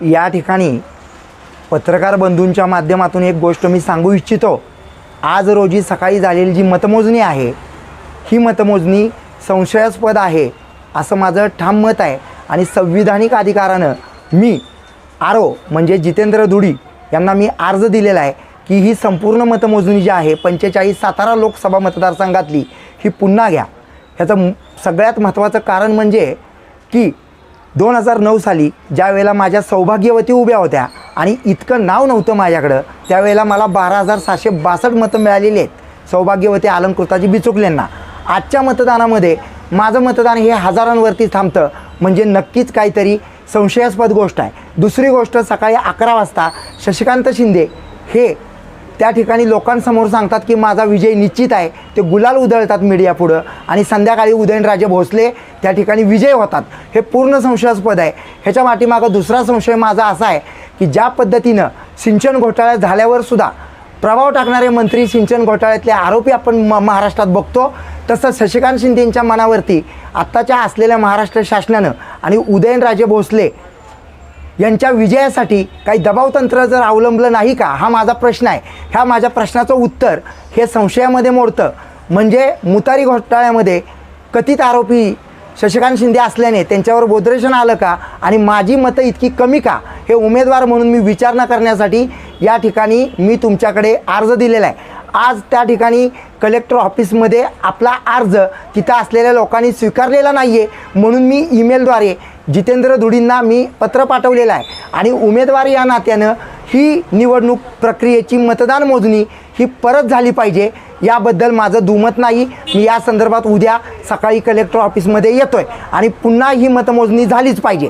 या ठिकाणी पत्रकार बंधूंच्या माध्यमातून एक गोष्ट मी सांगू इच्छितो. आज रोजी सकाळी झालेली जी मतमोजणी आहे ही मतमोजणी संशयास्पद आहे असं माझं ठाम मत आहे आणि संविधानिक अधिकारानं मी आरो म्हणजे जितेंद्र धुडी यांना मी अर्ज दिलेला आहे की ही संपूर्ण मतमोजणी जी आहे पंचेचाळीस सातारा लोकसभा मतदारसंघातली ही पुन्हा घ्या. ह्याचं सगळ्यात महत्त्वाचं कारण म्हणजे की दोन हजार नऊ साली ज्या वेळेला माझ्या सौभाग्यवती उभ्या होत्या आणि इतकं नाव नव्हतं माझ्याकडं त्यावेळेला मला बारा हजार सहाशे बासष्ट मतं मिळालेली आहेत. सौभाग्यवती अलंकृताजी बिचुकलेंना आजच्या मतदानामध्ये माझं मतदान हे हजारांवरती थांबतं. म्हणजे नक्कीच काहीतरी संशयास्पद गोष्ट आहे. दुसरी गोष्ट सकाळी अकरा वाजता शशिकांत शिंदे हे त्या ठिकाणी लोकांसमोर सांगतात की माझा विजय निश्चित आहे. ते गुलाल उधळतात मीडियापुढं आणि संध्याकाळी उदयनराजे भोसले त्या ठिकाणी विजय होतात. हे पूर्ण संशयास्पद आहे. ह्याच्या पाठीमागं दुसरा संशय माझा असा आहे की ज्या पद्धतीनं सिंचन घोटाळा झाल्यावर सुद्धा प्रभाव टाकणारे मंत्री सिंचन घोटाळ्यातले आरोपी आपण म महाराष्ट्रात बघतो. तसं शशिकांत शिंदेंच्या मनावरती आत्ताच्या असलेल्या महाराष्ट्र शासनानं आणि उदयनराजे भोसले यांच्या विजयासाठी काही दबावतंत्र जर अवलंबलं नाही का? हा माझा प्रश्न आहे. ह्या माझ्या प्रश्नाचं उत्तर हे संशयामध्ये मोडतं. म्हणजे मुतारी घोटाळ्यामध्ये कथित आरोपी शशिकांत शिंदे असल्याने त्यांच्यावर बोधरेशन आलं का? आणि माझी मतं इतकी कमी का? हे उमेदवार म्हणून मी विचारणा करण्यासाठी या ठिकाणी मी तुमच्याकडे अर्ज दिलेला आहे. आज त्या ठिकाणी कलेक्टर ऑफिसमध्ये आपला अर्ज तिथं असलेल्या लोकांनी स्वीकारलेला नाही आहे म्हणून मी ईमेलद्वारे जितेंद्र धुडींना मी पत्र पाठवलेलं आहे. आणि उमेदवार या नात्यानं ही निवडणूक प्रक्रियेची मतदान मोजणी ही परत झाली पाहिजे. याबद्दल माझं दुमत नाही. मी या संदर्भात उद्या सकाळी कलेक्टर ऑफिसमध्ये येतोय. आणि पुन्हा ही मतमोजणी झालीच पाहिजे.